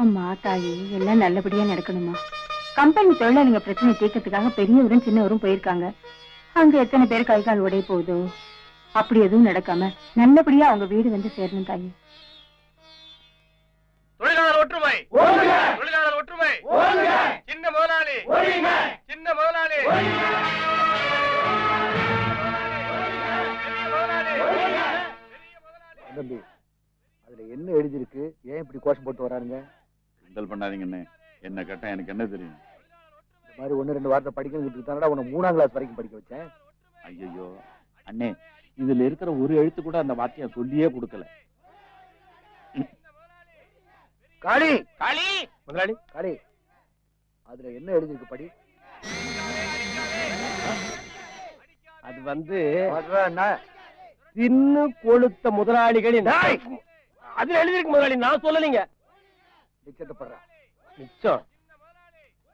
அம்மா தாயி எல்லாம் நல்லபடியா நடக்கணுமா? கம்பெனி தொழிலாளிங்க பிரச்சனை தீர்க்கறதுக்காக பெரியவரும் சின்னவரும் போயிருக்காங்க. அங்க எத்தனை பேர் கை கால் உடைய போகுதோ? அப்படி எதுவும் நடக்காம நல்லபடியா அவங்க வீடு வந்து சேரணும் தாயி. தொழிலாளர் ஒற்றுமை. தொழிலாளர் ஒற்றுமை. சின்ன முதலாளி. முதலாளி. தம்பி அதுல என்ன எழுதியிருக்கு? ஏன் இப்படி கோஷம் போட்டு வராருங்க? கிண்டல் பண்ணாதீங்கண்ணே. என்ன கேட்டா எனக்கு என்ன தெரியும்? இந்த மாதிரி ஒண்ணு ரெண்டு வார்த்தை படிக்கிறதுக்கு தானடா உன்னை மூணாம் கிளாஸ் வரைக்கும் படிக்க வச்சேன். ஐயோ அண்ணே இதுல இருக்கிற ஒரு எழுத்து கூட அந்த வாத்தியம் சொல்லியே கொடுக்கல. காளி! காளி! முதலாளி காளி. அதுல என்ன எழுதியிருக்கு படி? அது வந்து? தின்னு கொளுத்த முதலாளிகளின்! அதுல எழுதிருக்கு முதலாளி நான் சொல்லலைங்க.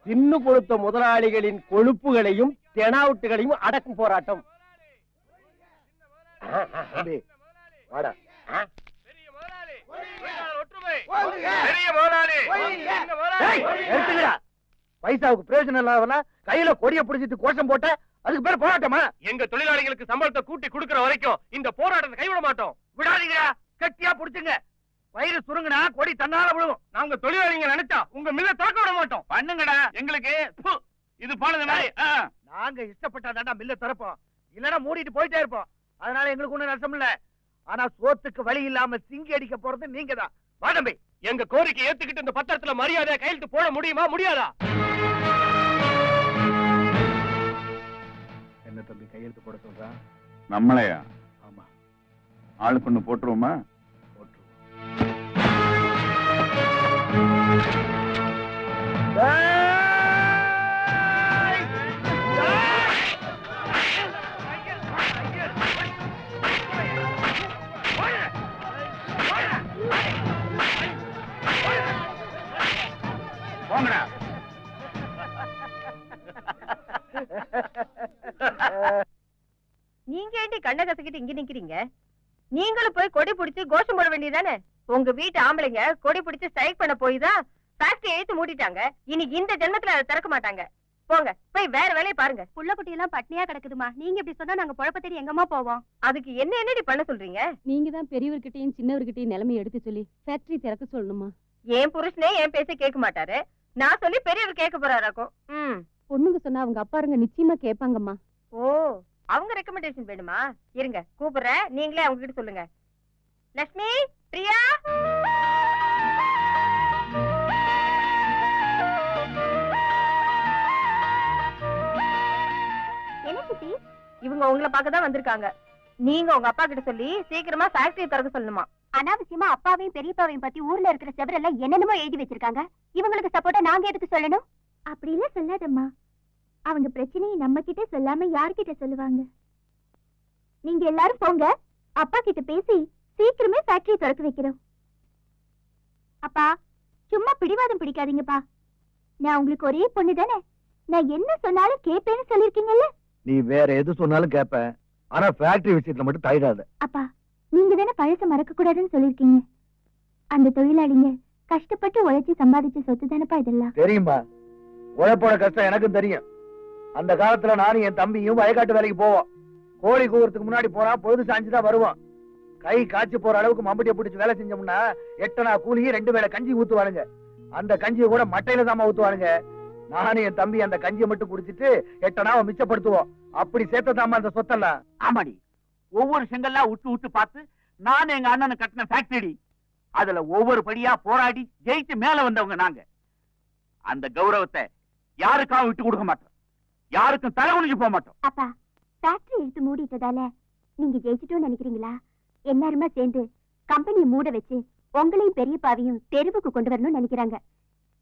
தின்னு கொடுத்த முதலாளிகளின் கொழுப்புகளையும் தெனாவுட்டுகளையும் அடக்கும் போராட்டம். பைசாவுக்கு பிரயோஜனம் இல்லாதவனா கையில கொடிய பிடிச்சிட்டு கோஷம் போட்ட அதுக்கு பேர் போராட்டமா? எங்க தொழிலாளிகளுக்கு சம்பளத்தை கூட்டி கொடுக்கற வரைக்கும் இந்த போராட்டத்தை கைவிட மாட்டோம். விடாதீங்க கட்டியா புடிச்சுங்க. வயிறு சுருங்குனா கொடி தன்னால விழுவும். நாங்க தொழிலாளிங்க நினைச்சா உங்க மில்ல திறக்க விட மாட்டோம். பண்ணுங்கடா. எங்களுக்கு இது போனது மாதிரி. நாங்க இஷ்டப்பட்டாதான்டா மில்ல திறப்போம். இல்லனா மூடிட்டு போயிட்டே இருப்போம். அதனால எங்களுக்கு ஒண்ணும் நஷ்டம் இல்ல. ஆனா சோத்துக்கு வழி இல்லாம சிங்கி அடிக்க போறது நீங்க தான் வாடம்பி எங்க கோரிக்கை ஏத்துக்கிட்டு இந்த பத்திரத்துல மரியாதை கையெழுத்து போட முடியுமா முடியாதா? என்ன தம்பி கையெழுத்து போட சொல்றான் நம்மளையா? ஆமா. ஆளுக்கு ஒண்ணு போட்டுருவோமா போட்டுருவோம்? நீங்க ஏண்டி கண்ணை கசக்கிட்டு இங்க நிக்கிறீங்க? நீங்களும் போய் கொடி பிடிச்சு கோஷம் போட வேண்டியதானே உங்க வீட்டு ஆம்பளைங்க கொடி பிடிச்சு ஸ்ட்ரைக் பண்ண போய் தான் ஃபேக்டரி எழுத்து மூடிட்டாங்க. இனி இந்த ஜென்மத்துல அதை திறக்க மாட்டாங்க. போங்க போய் வேற வேலையை பாருங்க. புள்ள குட்டி எல்லாம் பட்னியா கிடக்குதுமா நீங்க இப்படி சொன்னா நாங்க குழப்ப தேடி எங்கம்மா போவோம்? அதுக்கு என்ன என்னடி பண்ண சொல்றீங்க? நீங்க தான் பெரியவர்கிட்டயும் சின்னவர்கிட்டயும் நிலைமை எடுத்து சொல்லி ஃபேக்டரி திறக்க சொல்லணுமா? என் புருஷனே என் பேச்ச கேட்க மாட்டாரு. நான் சொல்லி பெரியவர் கேட்க போறாராக்கும் ம். பொண்ணுங்க சொன்னா அவங்க அப்பாருங்க நிச்சயமா கேட்பாங்கம்மா. ஓ அவங்க ரெக்கமெண்டேஷன் வேணுமா? இருங்க கூப்பிடுறேன். நீங்களே அவங்க கிட்ட சொல்லுங்க. லட்சுமி பிரியா? என்ன சித்தி? இவங்க உங்களை பார்க்க தான் வந்திருக்காங்க. நீங்க உங்க அப்பா கிட்ட சொல்லி சீக்கிரமா ஃபேக்டரி திறக்க சொல்லணுமா? அனாவசியமா அப்பாவையும் பெரியப்பாவையும் பத்தி ஊர்ல இருக்கிற செவரெல்லாம் என்னென்னமோ எழுதி வச்சிருக்காங்க. இவங்களுக்கு சப்போர்ட்டா நாங்க எதுக்கு சொல்லணும்? அப்படி இல்ல சொல்லாதம்மா. அவங்க பிரச்சனையை நம்ம கிட்ட சொல்லாம யார்கிட்ட சொல்லுவாங்க? நீங்க எல்லாரும் போங்க. அப்பா கிட்ட பேசி சீக்கிரமே ஃபேக்டரி திறக்க வைக்கிறோம். அப்பா சும்மா பிடிவாதம் பிடிக்காதீங்கப்பா. நான் உங்களுக்கு ஒரே பொண்ணு தானே. நான் என்ன சொன்னாலும் கேட்பேன்னு சொல்லிருக்கீங்கல்ல நீ வேற எது சொன்னாலும் கேட்பேன் ஆனா ஃபேக்டரி விஷயத்துல மட்டும் தயிராத அப்பா நீங்க தானே பழச மறக்க கூடாதுன்னு சொல்லிருக்கீங்க அந்த தொழிலாளிங்க கஷ்டப்பட்டு உழைச்சி சம்பாதிச்ச சொத்து தானப்பா இதெல்லாம். தெரியுமா உழைப்போட கஷ்டம் எனக்கும் தெரியும். அந்த காலத்துல நானும் என் தம்பியும் வயக்காட்டு வேலைக்கு போவோம். கோழி கூவுறதுக்கு முன்னாடி போனா பொழுது சாஞ்சுதான் வருவோம். கை காய்ச்சி போற அளவுக்கு மம்பட்டியை பிடிச்சி வேலை செஞ்சோம்னா எட்டனா கூலி ரெண்டு வேளை கஞ்சி ஊத்துவானுங்க. அந்த கஞ்சியை கூட மட்டையில தாமா ஊத்துவானுங்க. நானும் என் தம்பி அந்த கஞ்சியை மட்டும் குடிச்சிட்டு எட்டனாவை மிச்சப்படுத்துவோம். அப்படி சேர்த்ததாமா அந்த சொத்தெல்லாம். ஆமாடி. ஒவ்வொரு செங்கல்லா விட்டு விட்டு பார்த்து நான் எங்க அண்ணனை கட்டின ஃபேக்டரி அதுல ஒவ்வொரு படியா போராடி ஜெயிச்சு மேல வந்தவங்க நாங்க. அந்த கௌரவத்தை யாருக்காகவும் விட்டு கொடுக்க மாட்டோம். யாருக்கும் தலை குனிஞ்சு போக மாட்டோம். அப்பா ஃபேக்டரி எடுத்து மூடிட்டதால நீங்க ஜெயிச்சிட்டோம்னு நினைக்கிறீங்களா? எல்லாருமே சேர்ந்து கம்பெனியை மூட வச்சு உங்களையும் பெரியப்பாவையும் தெருவுக்கு கொண்டு வரணும்னு நினைக்கிறாங்க.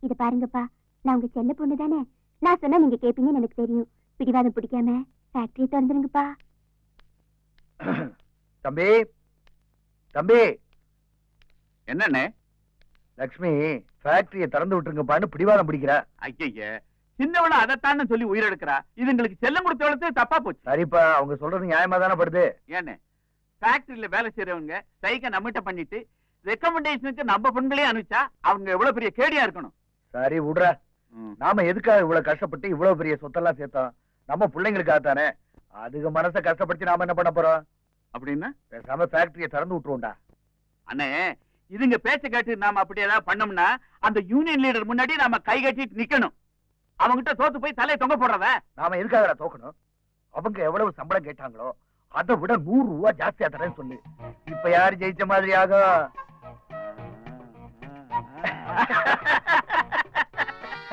இத பாருங்கப்பா நான் உங்க செல்ல பொண்ணு தானே. நான் சொன்னா நீங்க கேப்பீங்கன்னு எனக்கு தெரியும். பிடிவாதம் பிடிக்காம ஃபேக்டரியை திறந்துருங்கப்பா. தம்பி தம்பி. என்னண்ணே? லக்ஷ்மி ஃபேக்டரியை திறந்து விட்டுருங்கப்பான்னு பிடிவாதம் பிடிக்கிற. ஐய சின்னவள அதைத்தான்னு சொல்லி உயிரெடுக்கிறா இதுங்களுக்கு செல்லம் கொடுத்த வளர்த்து தப்பா போச்சு. சரிப்பா அவங்க சொல்றது நியாயமா தானே படுது. ஏன்னு ஃபேக்டரியில வேலை செய்யறவங்க ஸ்ட்ரைக்க நம்மகிட்ட பண்ணிட்டு ரெக்கமெண்டேஷனுக்கு நம்ம பெண்களே அனுப்பிச்சா அவங்க எவ்வளவு பெரிய கேடியா இருக்கணும்? சரி விடுற. நாம எதுக்காக இவ்வளவு கஷ்டப்பட்டு இவ்வளவு பெரிய சொத்தெல்லாம் சேர்த்தோம்? நம்ம பிள்ளைங்களுக்காக தானே. அதுக மனசை கஷ்டப்படுத்தி நாம என்ன பண்ண போறோம்? அப்படின்னா? பேசாம ஃபேக்டரியை திறந்து விட்டுருவோம்டா. அண்ணே இதுங்க பேச்ச கேட்டு நாம அப்படி ஏதாவது பண்ணோம்னா அந்த யூனியன் லீடர் முன்னாடி நாம கை கட்டிட்டு நிக்கணும். அவங்கிட்ட தோத்து போய் தலையை தொங்க போடுறவ நாம எதுக்காக தோக்கணும்? அவங்க எவ்வளவு சம்பளம் கேட்டாங்களோ அதை விட நூறு ரூபா ஜாஸ்தியா தரேன்னு சொல்லு. இப்ப யாரு ஜெயிச்ச மாதிரி ஆகும்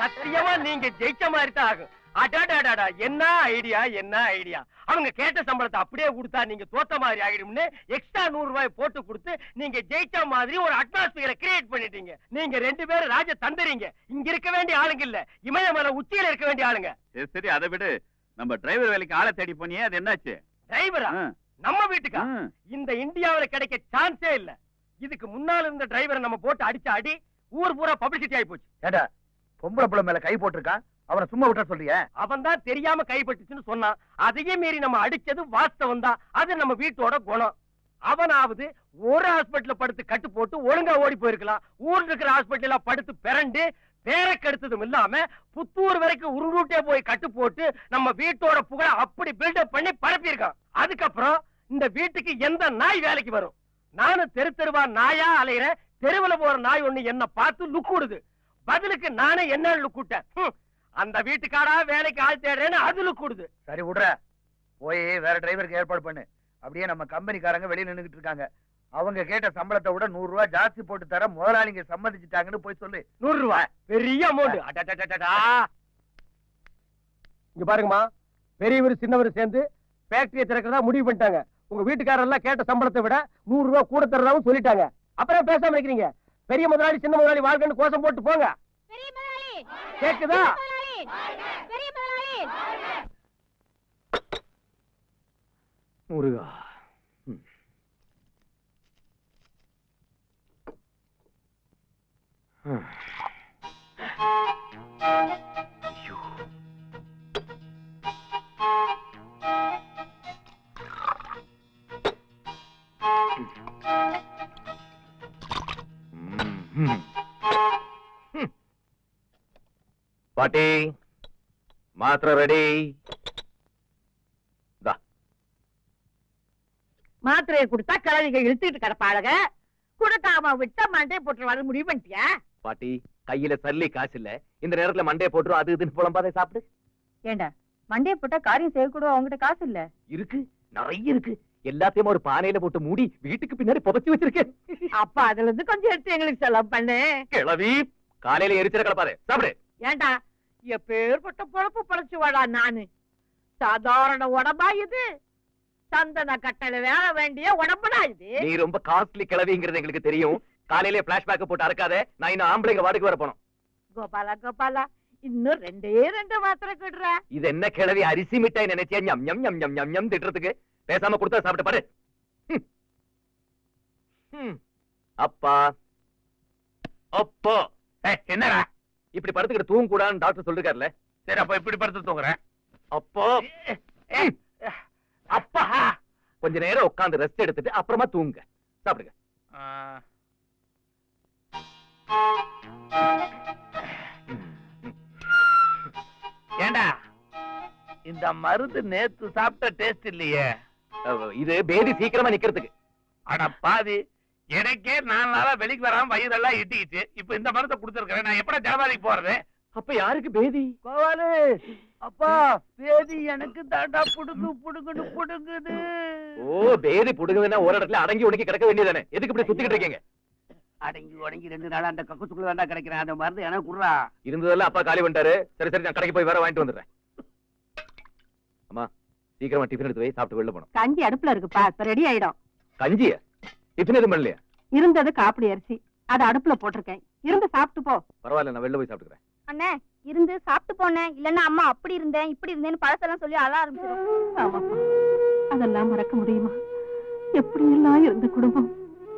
சத்தியமா நீங்க ஜெயிச்ச மாதிரி தான் ஆகும். அடாடாடாடா என்ன ஐடியா என்ன ஐடியா? அவங்க கேட்ட சம்பளத்தை அப்படியே கொடுத்தா நீங்க தோத்த மாதிரி ஆகிடும்னு எக்ஸ்ட்ரா நூறு ரூபாய் போட்டு கொடுத்து நீங்க ஜெயிச்ச மாதிரி ஒரு அட்மாஸ்பியரை கிரியேட் பண்ணிட்டீங்க. நீங்க ரெண்டு பேரும் ராஜ தந்துறீங்க. இங்க இருக்க வேண்டிய ஆளுங்க இல்ல. இமயமலை உச்சியில இருக்க வேண்டிய ஆளுங்க. சரி, சரி அதை விடு. நம்ம டிரைவர் வேலைக்கு ஆளை தேடி போனியே அது என்னாச்சு? டிரைவரா? நம்ம வீட்டுக்கா. இந்த இந்தியாவுல கிடைக்க சான்ஸே இல்ல. இதுக்கு முன்னால இருந்த டிரைவரை நம்ம போட்டு அடிச்ச அடி ஊர் பூரா பப்ளிசிட்டி ஆயி போச்சு. ஏடா பொம்பளை பிள்ளை மேல கை போட்டிருக்கான் அவனை சும்மா விட்ட சொல்றிய? அவன் தான் தெரியாம கைப்பட்டுச்சுன்னு சொன்னான். அதையே மீறி நம்ம அடிச்சது வாஸ்தவம் தான். அது நம்ம வீட்டோட குணம். அவனாவது ஒரு ஹாஸ்பிடல்ல படுத்து கட்டு போட்டு ஒழுங்கா ஓடி போயிருக்கலாம். ஊர்ல இருக்கிற ஹாஸ்பிடல்ல படுத்து பிறண்டு பேரை கெடுத்ததும் இல்லாம புத்தூர் வரைக்கும் உருட்டே போய் கட்டு போட்டு நம்ம வீட்டோட புகழ அப்படி பில்டப் பண்ணி பரப்பியிருக்கான். அதுக்கப்புறம் இந்த வீட்டுக்கு எந்த நாய் வேலைக்கு வரும்? நானும் தெரு தெருவா நாயா அலையிறேன் தெருவுல போற நாய் ஒண்ணு என்ன பார்த்து லுக்குடுது பதிலுக்கு நானே என்ன லுக்குட்டேன் அந்த வீட்டுக்காரா வேலைக்கு ஆள் தேடுறேன்னு அது லுக்குடுது சரி விடுற போய் வேற டிரைவருக்கு ஏற்பாடு பண்ணு. அப்படியே நம்ம கம்பெனிக்காரங்க வெளிய நின்னுகிட்டு இருக்காங்க. அவங்க கேட்ட சம்பளத்தை விட நூறு ரூபாய் ஜாஸ்தி போட்டு தர முதலாளிங்க சம்மதிச்சுட்டாங்கன்னு போய் சொல்லு. நூறு ரூபாய் பெரிய அமௌண்ட் இங்க பாருங்கம்மா. பெரியவர் சின்னவர் சேர்ந்து ஃபேக்டரியை திறக்கிறதா முடிவு பண்ணிட்டாங்க. உங்க வீட்டுக்காரர் எல்லாம் கேட்ட சம்பளத்தை விட நூறு ரூபாய் கூட தர்றதாவும் சொல்லிட்டாங்க. அப்புறம் பேசாம இருக்கிறீங்க. பெரிய முதலாளி சின்ன முதலாளி வாழ்க்கைன்னு கோஷம் போட்டு போங்க. கேக்குதா? முருகா. பாட்டி மாத்திரை ரெடி. மாத்திரையை கொடுத்தா கிழவிகள் இழுத்துட்டு கிடப்பாளுக. கொடுக்காம விட்டா மண்டே போட்டுருவாரு முடிவு பண்ணிட்டியா பாட்டி கையில சல்லி காசு இல்ல. இந்த நேரத்துல மண்டைய போட்டுரும் அது இதுன்னு புலம்பாதே சாப்பிடு. ஏண்டா மண்டைய போட்டா காரியம் செய்யக்கூட அவங்ககிட்ட காசு இல்ல? இருக்கு நிறைய இருக்கு. எல்லாத்தையும் ஒரு பானையில போட்டு மூடி வீட்டுக்கு பின்னாடி புதைச்சு வச்சிருக்கேன். அப்ப அதுல இருந்து கொஞ்சம் எடுத்து எங்களுக்கு செலவு பண்ணு. கிளவி காலையில எரிச்சல கலப்பாரு சாப்பிடு. ஏண்டா எப்பேற்பட்ட பொழப்பு பொழைச்சு வாடா நானு. சாதாரண உடம்பா இது. சந்தன கட்டளை வேற வேண்டிய உடம்புடா இது. நீ ரொம்ப காஸ்ட்லி கிளவிங்கிறது எங்களுக்கு தெரியும். காலையில பிளாஷ்பேக் போட்டு அறக்காத. நான் இன்னும் ஆம்பளைங்க வாடகைக்கு வர போனோம். கோபாலா கோபாலா இன்னும் ரெண்டே ரெண்டு மாத்திரை கிடுற. இது என்ன கிளவி அரிசி மிட்டாய் நினைச்சியா? ஞம் ஞம் ஞம் ஞம் ஞம் ஞம் திட்டுறதுக்கு. பேசாம கொடுத்தா சாப்பிட்டு பாரு. அப்பா. அப்பா. என்னடா? இப்படி படுத்துக்கிட்டு தூங்க கூடாதுன்னு டாக்டர் சொல்லிருக்காருல்ல சரி அப்ப இப்படி படுத்து தூங்குறேன். அப்போ. அப்பா. கொஞ்ச நேரம் உட்கார்ந்து ரெஸ்ட் எடுத்துட்டு அப்புறமா தூங்குங்க சாப்பிடுங்க. ஏண்டா? இந்த மருந்து நேத்து சாப்பிட்ட டேஸ்ட் இல்லையே. இது பேதி சீக்கிரமா நிக்கிறதுக்கு. அட பாவி எனக்கே நாலு நாளா வெளிக்கு வராம வயிறெல்லாம் இட்டிக்கிச்சு இப்ப இந்த மருந்தை கொடுத்துருக்கேன் நான் எப்படா ஜனவாதிக்கு போறது? அப்ப யாருக்கு பேதி? கோவாலு! அப்பா பேதி எனக்கு தாண்டா புடுங்கு புடுங்குன்னு புடுங்குது. ஓ பேதி புடுங்குதுன்னா ஒரு இடத்துல அடங்கி உடங்கி கிடக்க வேண்டியதானே எதுக்கு இப்படி சுத்திக்கிட்டு இருக்கீங்க? அடங்கி உடங்கி ரெண்டு நாளா அந்த கக்குச்சுக்குள்ள தாண்டா கிடைக்கிறேன். அந்த மருந்து எனக்கு குடுறா. இருந்ததெல்லாம் அப்பா காலி பண்ணிட்டாரு. சரி சரி நான் கடைக்கு போய் வேற வாங்கிட்டு வந்துடுறேன். அம்மா சீக்கிரமா டிஃபன் எடுத்து போய் சாப்பிட்டு வெளில போனோம் கஞ்சி அடுப்புல இருக்குப்பா. இப்ப ரெடி ஆயிடும். கஞ்சியா? டிஃபன் எதுவும் பண்ணலையா? இருந்தது காப்பிடி அரிசி. அதை அடுப்புல போட்டிருக்கேன். இருந்து சாப்பிட்டு போ. பரவாயில்ல நான் வெளில போய் சாப்பிட்டுக்கிறேன். அண்ணே இருந்து சாப்பிட்டு போனேன் இல்லன்னா அம்மா அப்படி இருந்தேன் இப்படி இருந்தேன்னு பழசெல்லாம் சொல்லி அழ ஆரம்பிச்சிடும். அதெல்லாம் மறக்க முடியுமா? எப்படி எல்லாம் இருந்த குடும்பம்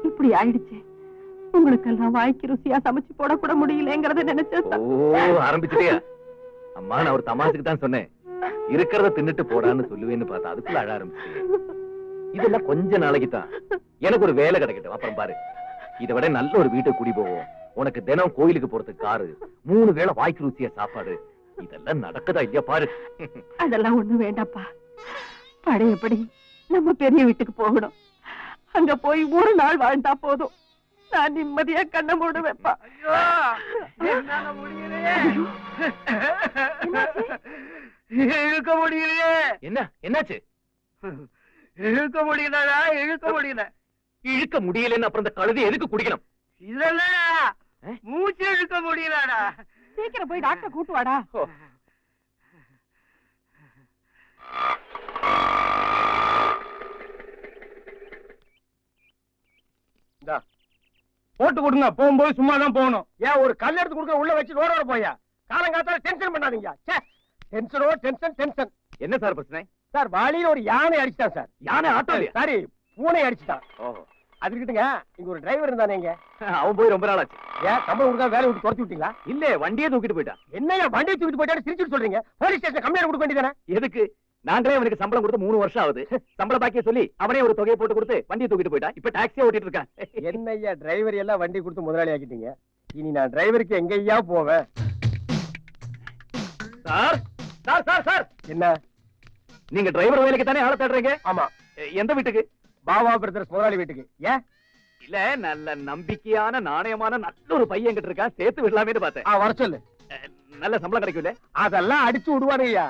இப்படி ஆயிடுச்சு? உங்களுக்கெல்லாம் வாய்க்கு ருசியா சமைச்சு போடக்கூட முடியலங்கிறத நினைச்சு ஓ ஆரம்பிச்சிட்டியா? அம்மா நான் ஒரு தமாசுக்கு தான் சொன்னேன். இருக்கிறத தின்னுட்டு போடான்னு சொல்லுவேன்னு பார்த்தா அதுக்குள்ள அழ ஆரம்பிச்சிட்டியே. இதெல்லாம் கொஞ்ச நாளைக்கு தான். எனக்கு ஒரு வேலை கிடைக்கட்டும். அப்புறம் பாரு. இதை விட நல்ல ஒரு வீட்டை குடி போவோம். உனக்கு தினம் கோயிலுக்கு போறதுக்கு காரு மூணு வேளை வாய்க்கு ருசியா சாப்பாடு. இதெல்லாம் நடக்குதா இல்லையா பாரு. அதெல்லாம் ஒண்ணும் வேண்டாப்பா பழையபடி நம்ம பெரிய வீட்டுக்கு போகணும். அங்க போய் ஒரு நாள் வாழ்ந்தா போதும். நான் நிம்மதியா கண்ண மூடுவேப்பா என்னால முடியலையே. இழுக்க முடியலையே. என்ன என்னாச்சு? இழுக்க முடியலடா இழுக்க முடியல. இழுக்க முடியலன்னு அப்புறம் இந்த கழுதி எதுக்கு குடிக்கணும்? இதெல்லாம் ஆ? மூச்சு இழுக்க முடியலடா. சீக்கிரம் போய் டாக்டர் கூட்டு வாடா. போட்டு கொடுங்க போகும்போது சும்மா தான் போகணும். ஏன் ஒரு கல் எடுத்து கொடுக்க உள்ள வச்சு ரோட வர போயா காலங்காத்தால டென்ஷன் பண்ணாதீங்க. ச்சே டென்ஷனோ டென்ஷன் டென்ஷன் என்ன சார் பிரச்சனை? சார் வாலியில ஒரு யானை அடிச்சிட்டான் சார். யானை ஆட்டோலையா? சாரி பூனை அடிச்சிட்டான். ஓஹோ. அது இருக்கட்டுங்க இங்க ஒரு டிரைவர் இருந்தானே இங்க. அவன் போய் ரொம்ப நாள் ஆச்சு ஏன் சம்பளம் கொடுத்தா வேலை விட்டு துரத்தி விட்டீங்களா? இல்ல வண்டியே தூக்கிட்டு போயிட்டான். என்னையா வண்டியை தூக்கிட்டு போயிட்டாரு? சிரிச்சுட்டு சொல்றீங்க. போலீஸ் ஸ்டேஷன் கம்ப்ளைண்ட் கொடுக்க வேண்டியதானே எதுக்கு? நாங்களே அவனுக்கு சம்பளம் கொடுத்து மூணு வருஷம் ஆகுது. சம்பள பாக்கிய சொல்லி அவனே ஒரு தொகையை போட்டு கொடுத்து வண்டியை தூக்கிட்டு போயிட்டான். இப்ப டாக்ஸியே ஓட்டிட்டு இருக்கான். என்னய்யா டிரைவர் எல்லாம் வண்டி கொடுத்து முதலாளி ஆக்கிட்டீங்க. இனி நான் டிரைவருக்கு எங்கய்யா போவேன்? Sir sir sir sir. என்ன? நீங்க டிரைவர் வேலைக்கு தானே ஆள தேடுறீங்க? ஆமா. எந்த வீட்டுக்கு? பாபா பிரதர்ஸ் முதலாளி வீட்டுக்கு. ஏன்? இல்ல நல்ல நம்பிக்கையான நாணயமான நல்ல ஒரு பையன் கிட்ட இருக்கான். சேர்த்து விடலாமேன்னு பார்த்தேன். வர சொல்லு. நல்ல சம்பளம் கிடைக்கும்ல? அதெல்லாம் அடிச்சு விடுவானுங்கய்யா.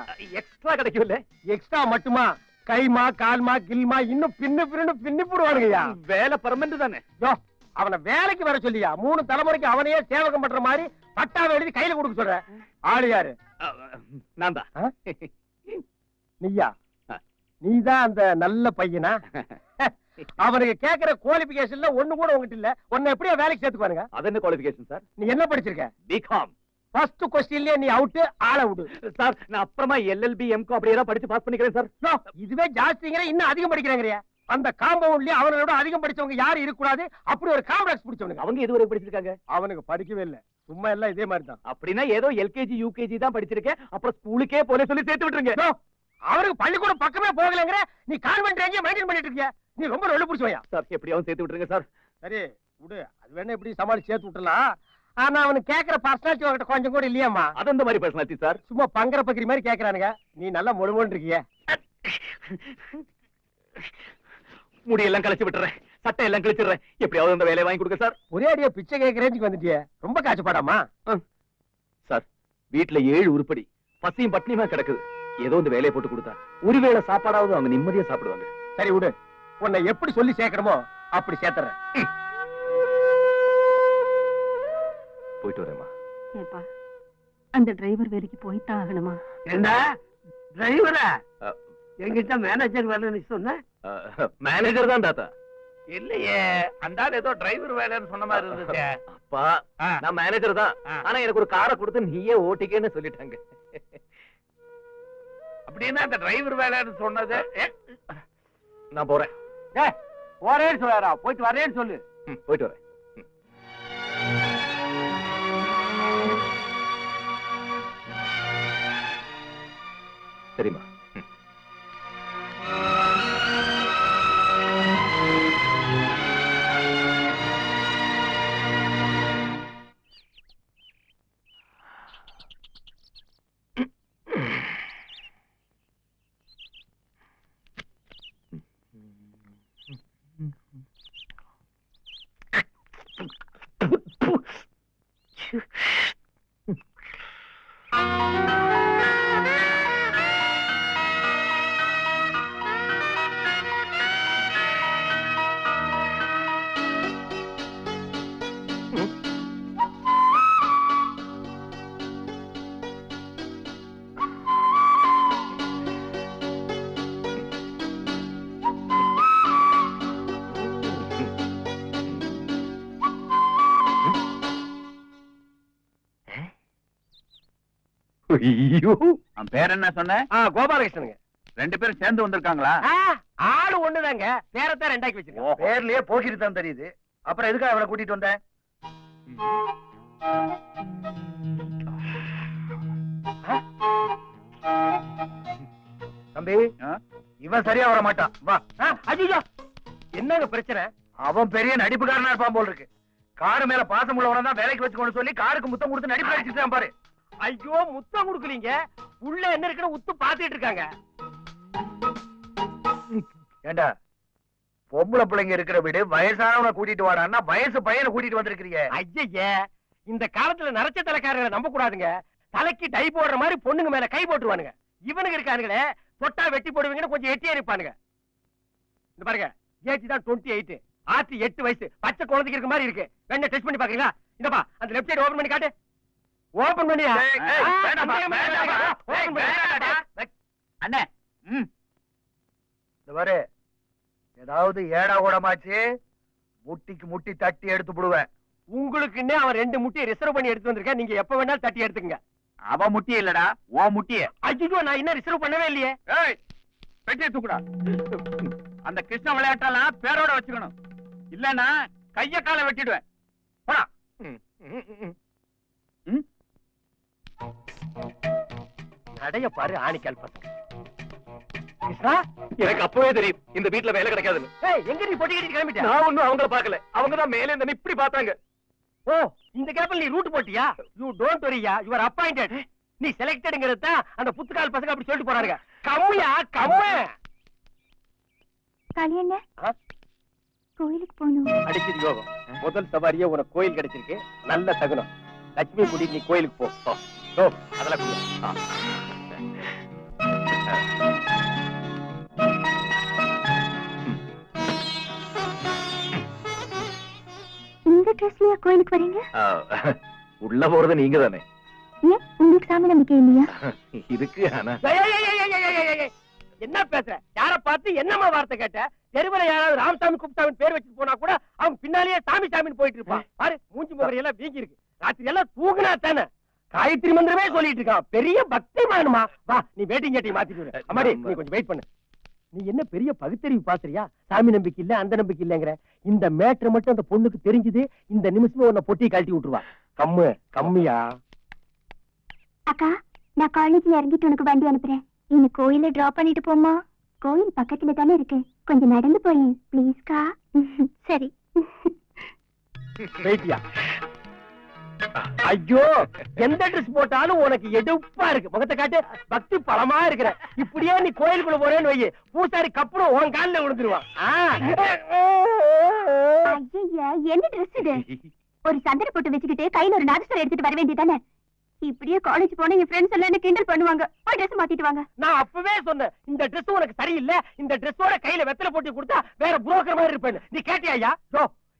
எக்ஸ்ட்ரா கிடைக்கும்ல எக்ஸ்ட்ரா மட்டுமா? கைமா கால்மா கில்மா இன்னும் பின்னு பின்னு பின்னி போடுவானுங்கய்யா. வேலை பர்மனன்ட் தானே? யோ அவனை வேலைக்கு வர சொல்லியா? மூணு தலைமுறைக்கு அவனையே சேவகம் பண்ற மாதிரி பட்டாவை எழுதி கையில கொடுக்க சொல்ற. ஆளு யாரு? நான் தான்? நீயா. நீதான் அந்த நல்ல பையனா? அவனுக்கு கேக்குற குவாலிபிகேஷன்ல ஒண்ணு கூட உங்ககிட்ட இல்ல. உன்னை எப்படியா வேலைக்கு சேர்த்துக்குவானுங்க. அது என்ன குவாலிபிகேஷன் சார் நீ என்ன படிச்சிருக்க? பிகாம் ஃபர்ஸ்ட் கொஸ்டின்லயே நீ அவுட் ஆள விடு. சார் நான் அப்புறமா எல்எல்பி எம்கோ அப்படியே படிச்சு பாஸ் பண்ணிக்கிறேன் சார் இதுவே ஜாஸ்திங்கிற இன்னும் அதிகம் படிக்கிறாங்கறியா? அந்த காம்பவுண்ட்லயே அவனோட அதிகம் படிச்சவங்க யாரும் இருக்க கூடாது அப்படி ஒரு காம்ப்ளெக்ஸ் பிடிச்சவனுங்க. அவங்க எதுவரை படிச்சிருக்காங்க? அவனுக்கு படிக்கவே இல்ல. சும்மா எல்லாம் இதே மாதிரி தான் அப்படின்னா ஏதோ எல்கேஜி யூகேஜி தான் படிச்சிருக்கேன். அப்புறம் ஸ்கூலுக்கே போல சொல்லி சேர்த்து விட்டுருங்க. யோ, அவனுக்கு பள்ளிக்கூடம் பக்கமே போகலங்கிற நீ கான்வென்ட் எங்கேயும் மெயின்டைன் பண்ணிட்டு இருக்கிய? நீ ரொம்ப ரொள்ளு பிடிச்சவையா? சார் எப்படியாவது சேர்த்து விட்டுருங்க சார் சரி விடு. அது வேணா எப்படி சமாளி சேர்த்து விட்டுலாம் ஆனா அவனுக்கு கேக்குற பர்சனாலிட்டி அவர்கிட்ட கொஞ்சம் கூட இல்லையாம்மா. அது அந்த மாதிரி பர்சனாலிட்டி சார்? சும்மா பங்கர பக்கிரி மாதிரி கேக்குறானுங்க. நீ நல்லா முழுமோன்னு இருக்கிய முடியெல்லாம் கழிச்சு விட்டுறேன். சட்டை எல்லாம் கிழிச்சிடுறேன். எப்படியாவது அந்த வேலையை வாங்கி கொடுங்க சார். ஒரே அடியா பிச்சை கேட்க ரேஞ்சுக்கு வந்துட்டியே. ரொம்ப காய்ச்சப்பாடாமா சார் வீட்டுல ஏழு உருப்படி பசியும் பட்னியுமா கிடக்குது. ஏதோ இந்த வேலையை போட்டு கொடுத்தா. ஒருவேளை சாப்பாடாவது அவங்க நிம்மதியா சாப்பிடுவாங்க. சரி விடு. உன்னை எப்படி சொல்லி சேர்க்கணுமோ அப்படி சேர்த்துறேன். போயிட்டு வரேம்மா. ஏப்பா அந்த டிரைவர் வேலைக்கு போய்தான் ஆகணுமா? என்ன? டிரைவரா அ. எங்கிட்ட மேனேஜர் வேலைன்னு சொன்ன? மேனேஜர் தான் தாத்தா. இல்லையே அந்த ஆள் ஏதோ டிரைவர் வேலைன்னு சொன்ன மாதிரி இருந்துச்சு. அப்பா. நான் மேனேஜர் தான். ஆனா எனக்கு ஒரு காரை கொடுத்து நீயே ஓட்டிக்கன்னு சொல்லிட்டாங்க. அப்படின்னா அந்த டிரைவர் வேலைன்னு சொன்னது? நான் போறேன். போறேன்னு சொல்லாரா போயிட்டு வரேன்னு சொல்லு. போயிட்டு வரேன். சரிம்மா ஐயோ. அவன் பேர் என்ன சொன்ன? ஆ கோபாலகிருஷ்ணனுங்க. ரெண்டு பேரும் சேர்ந்து வந்திருக்காங்களா? ஆ, ஆளு ஒண்ணுதாங்க. பேரத்தான் ரெண்டாக்கி வச்சிருக்கேன். பேர்லயே போக்கிட்டு தான் தெரியுது. அப்புறம் எதுக்கு அவளை கூட்டிட்டு வந்த? தம்பி ஆ? இவன் சரியா வர மாட்டான். வா. ஐயோ. என்னங்க பிரச்சனை? அவன் பெரிய நடிப்புக்காரனா இருப்பான் போல் இருக்கு. காரு மேல பாசம் உள்ளவன தான் வேலைக்கு வச்சுக்கணும் சொல்லி காருக்கு முத்தம் கொடுத்து நடிப்பு அடிச்சுட்டான் பாரு. ஐயோ முத்தம் கொடுக்கலீங்க. உள்ள என்ன இருக்குன்னு உத்து பாத்துட்டு இருக்காங்க. ஏண்டா பொம்பளை பிள்ளைங்க இருக்கிற வீடு வயசானவனை கூட்டிட்டு வாடான்னா வயசு பையனை கூட்டிட்டு வந்திருக்கிறீங்க. ஐயய்ய இந்த காலத்துல நரைச்ச தலைக்காரங்களை நம்ப கூடாதுங்க தலைக்கு டை போடுற மாதிரி பொண்ணுங்க மேல கை போட்டுருவானுங்க. இவனுங்க இருக்கானுங்களே தொட்டா வெட்டி போடுவீங்கன்னு கொஞ்சம் எட்டியே இருப்பானுங்க. இந்த பாருங்க ஏஜ் தான் டுவெண்ட்டி எயிட் ஆர்த்தி எட்டு வயசு. பச்சை குழந்தைக்கு இருக்க மாதிரி இருக்கு. வேணா டெஸ்ட் பண்ணி பாக்குறீங்களா இந்தப்பா அந்த லெஃப்ட் சைடு ஓபன் பண்ணி காட்டு. ஓபன் பண்ணியா. அண்ணே ம். இந்த பாரு ஏதாவது ஏடா கூடமாச்சு முட்டிக்கு முட்டி தட்டி எடுத்து விடுவேன் உங்களுக்குன்னே அவன் ரெண்டு முட்டையை ரிசர்வ் பண்ணி எடுத்து வந்திருக்கேன். நீங்க எப்ப வேணாலும் தட்டி எடுத்துங்க அவ முட்டிய இல்லடா ஓ முட்டிய. ஐயோ நான் இன்னும் ரிசர்வ் பண்ணவே இல்லையே. பெட்டியை தூக்குடா. அந்த கிருஷ்ண விளையாட்டெல்லாம் பேரோட வச்சுக்கணும். இல்லன்னா கைய காலை வெட்டிடுவேன். போடா? நடைய பாரு ஆணிக்கால் பசங்க கிருஷ்ணா எனக்கு அப்பவே தெரியும் இந்த வீட்டுல வேலை கிடைக்காதுன்னு. எங்க நீ பொட்டி கட்டிட்டு கிளம்பிட்ட? நான் ஒண்ணும் அவங்கள பாக்கல அவங்க தான் மேலே இருந்து இப்படி பார்த்தாங்க. ஓ இந்த கேப்ல நீ ரூட் போட்டியா? யூ டோன்ட் வரியா யூ ஆர் அப்பாயிண்டட் நீ செலக்டட்ங்கிறத அந்த புத்துக்கால் பசங்க அப்படி சொல்லிட்டு போறாங்க கம்மியா கம்ம. கல்யாண ஆ? கோயிலுக்கு போகணும். அடிச்சது யோகம். முதல் சவாரியே உனக்கு கோயில் கிடைச்சிருக்கு. நல்ல தகுனம் லட்சுமி குடி நீ கோயிலுக்கு போ. போ அதெல்லாம். இந்த ட்ரெஸ்லயா கோயிலுக்கு வரீங்க? உள்ள போறது நீங்க தானே. ஏன் உங்களுக்கு சாமி நம்பிக்கை இல்லையா? இருக்கு ஆனா. என்ன பேசுற? யார பார்த்து என்னமா வார்த்தை கேட்ட? தெருவுல யாராவது ராமசாமி குப்தாவின் பேர் வச்சுட்டு போனா கூட அவங்க பின்னாலேயே சாமி சாமின்னு போயிட்டு இருப்பான். பாரு மூஞ்சி முகரை எல்லாம் வீங்கி இருக்கு ராத்திரி எல்லாம் தூங்குனா தானே. காயத்ரி மந்திரமே சொல்லிட்டு இருக்கான் பெரிய பக்தி மானுமா வா நீ வேட்டிங் கேட்டி மாத்திட்டு வர. அம்மாடி நீ கொஞ்சம் வெயிட் பண்ணு. நீ என்ன பெரிய பகுத்தறிவு பாக்குறியா சாமி நம்பிக்கை இல்ல அந்த நம்பிக்கை இல்லங்கிற. இந்த மேட்ரு மட்டும் அந்த பொண்ணுக்கு தெரிஞ்சது இந்த நிமிஷமே உன்னை பொட்டி கழட்டி விட்டுருவா. கம்மு கம்மியா? அக்கா நான் காலேஜ்ல இறங்கிட்டு உனக்கு வண்டி அனுப்புறேன். என்ன கோயில டிராப் பண்ணிட்டு போமா கோயில் பக்கத்துல தானே இருக்கு. கொஞ்சம் நடந்து போய் ப்ளீஸ்க்கா சரி. வெயிட்டியா ஐயோ எந்த ட்ரெஸ் போட்டாலும் உனக்கு எடுப்பா இருக்கு. முகத்தை காட்டு பக்தி பலமா இருக்கிற. இப்படியே நீ கோயிலுக்குள்ள போறேன்னு வை பூசாரி கப்புறம் உன் காலில் விழுந்துருவான் என்ன ட்ரெஸ் இது? ஒரு சந்தன போட்டு வச்சுக்கிட்டு கையில ஒரு நாதஸ்வரம் எடுத்துட்டு வர வேண்டியதானே? இப்படியே காலேஜ் போனா என் ஃப்ரெண்ட்ஸ் எல்லாம் கிண்டல் பண்ணுவாங்க? போய் ட்ரெஸ் மாத்திட்டு வாங்க. நான் அப்பவே சொன்னேன் இந்த Dress உனக்கு சரியில்லை இந்த ட்ரெஸ்ஸோட கையில வெத்தலை போட்டு கொடுத்தா வேற புரோக்கர் மாதிரி இருப்பேன் நீ கேட்டியா ஐயா?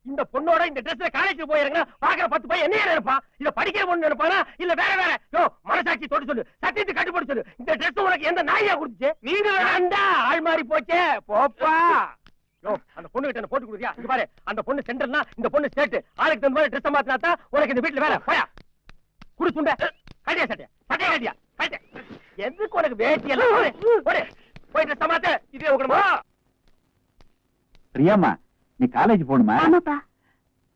இந்த பொண்ணோட இந்த ட்ரெஸ்ல காலேஜ் போயிருங்க பாக்குற பத்து பையன் என்ன நினைப்பான்? இல்ல படிக்கிற பொண்ணு நினைப்பானா? இல்ல வேற வேற. யோ மனசாட்சி தொட்டு சொல்லு. சத்தியத்தை கட்டுப்பட்டு சொல்லு. இந்த Dress உனக்கு எந்த நாயா கொடுத்துச்சு? நீங்க வேண்டா ஆள் மாறி போச்சே. போப்பா. யோ அந்த பொண்ணு கிட்ட போட்டு கொடுத்தியா இங்க பாரு. அந்த பொண்ணு சென்டர்னா இந்த பொண்ணு ஸ்டேட் ஆளுக்கு தகுந்த மாதிரி ட்ரெஸ் மாத்தினா தான் உனக்கு இந்த வீட்டுல வேலை. போயா. குடு சுண்ட கட்டியா சட்டையா? சட்டையா கட்டியா கட்டியா எதுக்கு உனக்கு வேட்டி எல்லாம்? போடு, போடு. போய் ட்ரெஸ் மாத்து. இதே உங்க பிரியாமா நீ காலேஜ் போகணுமா? ஆமாப்பா.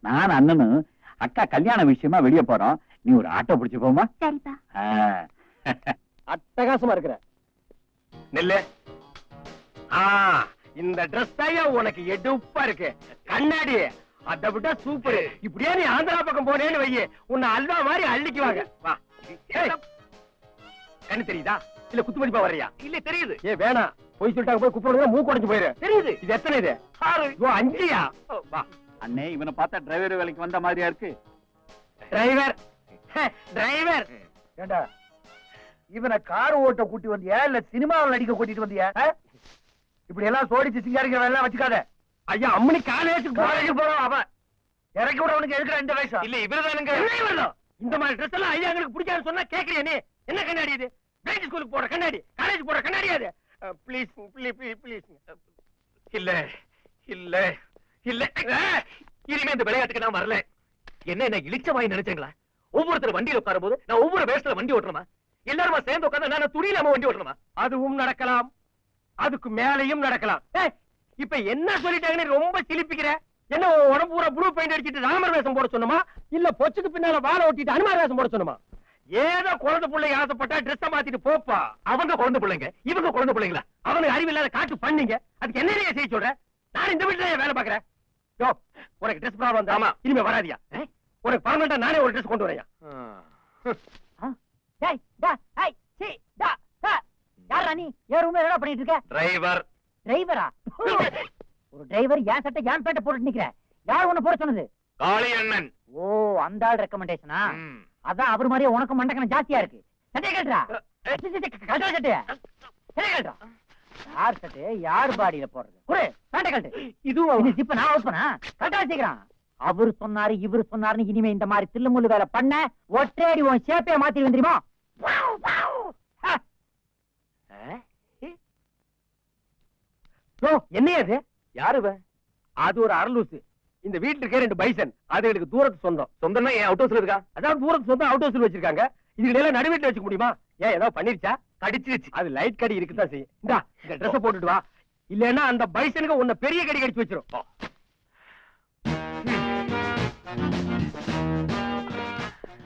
நான் அண்ணனும் அக்கா கல்யாண விஷயமா வெளிய போறோம். நீ ஒரு ஆட்டோ பிடிச்சு போமா சரிப்பா. அட்டகாசமா இருக்கிற. நெல்லு. ஆ இந்த Dress தான் உனக்கு எடுப்பா இருக்கு. கண்ணாடி. அதை விட சூப்பர் இப்படியே நீ ஆந்திரா பக்கம் போனேன்னு வையே. உன்னை அல்வா மாதிரி அள்ளிக்குவாங்க. வா. கண்ணு தெரியுதா? இல்ல குத்து மதிப்பா வர்றியா இல்ல தெரியுது. ஏ வேணாம். போய் சொல்லிட்டாங்க போய் குப்பிடுங்க மூக்கு உடைஞ்சு போயிரு. தெரியுது. இது எத்தனை இது? ஆறு. ஓ அஞ்சியா? வா. அண்ணே இவனை பார்த்தா டிரைவர் வேலைக்கு வந்த மாதிரியா இருக்கு? டிரைவர் டிரைவர் ஏண்டா? இவனை கார் ஓட்ட கூட்டி வந்தியா? இல்ல சினிமாவில் நடிக்க கூட்டிட்டு வந்தியா? இப்படி எல்லாம் சோடிச்சு சிங்காரிக்கிற வேலை வச்சுக்காத. ஐயா அம்மனி காலேஜுக்கு காலேஜ் போறோம் அவன். இறக்கி விடவனுக்கு எதுக்குற இந்த வயசு? இல்ல இவருதானுங்க இந்த மாதிரி ட்ரெஸ் எல்லாம் ஐயா எங்களுக்கு பிடிக்காது சொன்னா கேக்குறியா நீ? என்ன கண்ணாடி இது? பிரைட் ஸ்கூலுக்கு போற கண்ணாடி. காலேஜ் போற கண்ணாடி அது. ப்ளீஸ் ப்ளீஸ் ப்ளீஸ் இல்ல இல்ல இல்ல. இனிமே இந்த விளையாட்டுக்கு நான் வரல. என்ன என்ன இழிச்ச வாய் நினைச்சீங்களா? ஒவ்வொருத்தர் வண்டியில உட்காரும் போது நான் ஒவ்வொரு வேஷத்துல வண்டி ஓட்டுறமா எல்லாருமா சேர்ந்து உட்கார்ந்து நான் துணியிலாம வண்டி ஓட்டுறமா அதுவும் நடக்கலாம். அதுக்கு மேலையும் நடக்கலாம். இப்ப என்ன சொல்லிட்டாங்கன்னு ரொம்ப சிலிப்பிக்கிற? என்ன உடம்பு பூரா ப்ளூ பெயிண்ட் அடிச்சிட்டு ராமர் வேஷம் போட சொன்னமா? இல்ல பொச்சுக்கு பின்னால வாழை ஒட்டிட்டு அனுமார் வேஷம் போட சொன்னமா? ஏதோ குழந்தை பிள்ளைங்க ஆசைப்பட்டா ட்ரெஸ் மாத்திட்டு போப்பா. அவங்க குழந்தை பிள்ளைங்க இவங்க குழந்தை பிள்ளைங்களா? அவனுக்கு அறிவில்லாத காட்டு பண்ணீங்க. அதுக்கு என்ன செய்ய சொல்ற? நான் இந்த வீட்டுல வேலை பாக்குறேன் யோ உனக்கு ட்ரெஸ் ப்ராப்ளம் ஆமா. இனிமே வராதியா? உனக்கு பர்மனண்டா நானே ஒரு ட்ரெஸ் கொண்டு வரேன் டேய் டா ஹை சி டா டா. யாரா நீ? ஏன் ரூம்ல பண்ணிட்டு இருக்க? டிரைவர் டிரைவரா ஒரு டிரைவர் ஏன் சட்டை ஏன் பேண்ட போட்டு நிக்கிற. யார் உன்னை போட சொன்னது? காளி அண்ணன் ஓ அந்த ஆள் ரெக்கமெண்டேஷனா. அதான் அவர் மாதிரியே உனக்கு மண்டக்கணம் ஜாஸ்தியா இருக்கு. சட்டையை சி, கழட்டுறா சட்டைய. சட்டையை கழட்டுறா யார் சட்டையை யார் பாடியில போடுறது? குடு பேண்ட கழட்டு. இதுவும் இது இப்ப நான் அவுட் பண்ணா? கரெக்டா வச்சுக்கிறான். அவரு சொன்னாரு இவரு சொன்னாருன்னு இனிமே இந்த மாதிரி தில்லுமுள்ளு வேலை பண்ண ஒற்றையடி உன் ஷேப்பே மாத்தி யோ என்னையா அது யாரு? அது ஒரு அரலூசு இந்த வீட்டுல இருக்க ரெண்டு பைசன். அது எனக்கு தூரத்து சொந்தம். சொந்தம்னா என் அவுட் ஹவுஸ்ல இருக்கா? அதான் தூரத்து சொந்தம் அவுட் ஹவுஸ்ல வச்சிருக்காங்க. இதுல எல்லாம் நடு வீட்டுல வச்சுக்க முடியுமா? ஏன் ஏதாவது பண்ணிருச்சா? கடிச்சிருச்சு. அது லைட் கடி இருக்குதான் செய்யும் இந்தா இந்த ட்ரெஸ் போட்டுட்டு வா. இல்லன்னா அந்த பைசனுக்கு உன்னை பெரிய கடி கடிச்சு வச்சிரும்.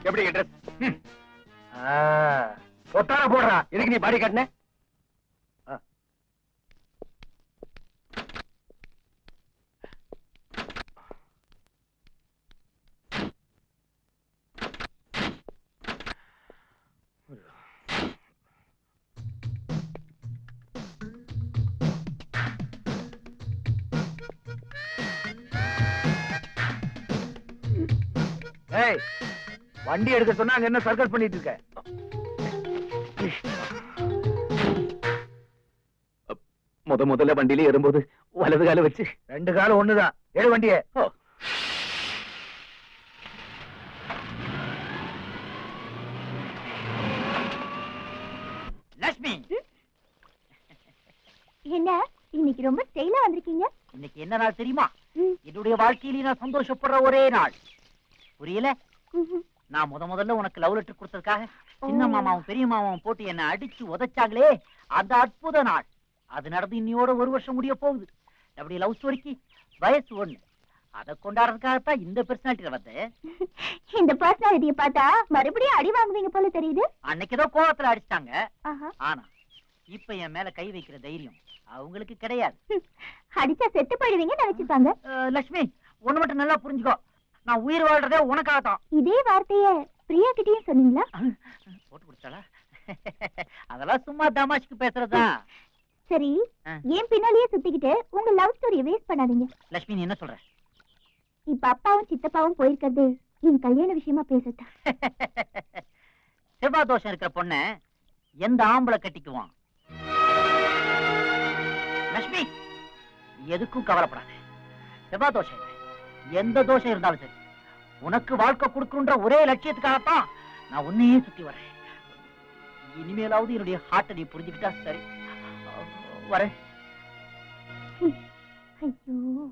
எப்படி ட்ரெஸ் போடுறா. எதுக்கு நீ பாடி காட்டின ஏய் வண்டி எடுக்க சொன்னா அங்க என்ன சர்க்கஸ் பண்ணிட்டு இருக்க? முத முதல்ல வண்டியில ஏறும்போது வலது கால வச்சு. ரெண்டு காலம் ஒண்ணுதான். ஏழு வண்டியே. லட்சுமி! என்ன இன்னைக்கு ரொம்ப ஸ்டைலா வந்திருக்கீங்க? இன்னைக்கு என்ன நாள் தெரியுமா. என்னுடைய வாழ்க்கையில நான் சந்தோஷப்படுற ஒரே நாள். புரியல. நான் முத முதல்ல உனக்கு லவ் லெட்டர் கொடுத்ததுக்காக சின்ன. மாமாவும் பெரிய மாமாவும் போட்டு என்ன அடிச்சு உதைச்சாங்களே அந்த அற்புத நாள். அது நடந்து இன்னியோட ஒரு வருஷம் முடிய போகுது. அப்படி லவ் ஸ்டோரிக்கு வயசு ஒண்ணு. அதை கொண்டாடுறதுக்காகத்தான் இந்த பெர்சனாலிட்டியில வந்தேன். இந்த பர்சனாலிட்டியை பார்த்தா மறுபடியும் அடி வாங்குவீங்க போல தெரியுது. அன்னைக்கு ஏதோ கோவத்துல அடிச்சிட்டாங்க. ஆனா இப்ப என் மேல கை வைக்கிற தைரியம் அவங்களுக்கு கிடையாது. அடிச்சா செத்து போயிடுவீங்கன்னு நினைச்சிருப்பாங்க. லட்சுமி ஒண்ணு மட்டும் நல்லா புரிஞ்சுக்கோ. நான் உயிர் வாழ்றதே உனக்காகத்தான். இதே வார்த்தைய பிரியா கிட்டயும் சொன்னீங்களா? போட்டு கொடுத்தாளா? அதெல்லாம் சும்மா தமாஷ்க்கு பேசுறதுதான் சரி. ஏன் பின்னாலேயே சுத்திக்கிட்டு உங்க லவ் ஸ்டோரியை வேஸ்ட் பண்ணாதீங்க. லட்சுமி நீ என்ன சொல்ற? இப்ப அப்பாவும் சித்தப்பாவும் போயிருக்கிறது என் கல்யாண விஷயமா பேசட்டா? செவ்வாய் தோஷம் இருக்கிற பொண்ண எந்த ஆம்பளை கட்டிக்குவான்? லட்சுமி எதுக்கும் கவலைப்படாத. செவ்வாய் தோஷம் எந்த தோஷம் இருந்தாலும் சரி. உனக்கு வாழ்க்கை கொடுக்கணுன்ற ஒரே லட்சியத்துக்காகத்தான் நான் உன்னையே சுத்தி வரேன். இனிமேலாவது என்னுடைய ஹார்ட்டை நீ புரிஞ்சுக்கிட்டா சரி. வரேன். ஐயோ.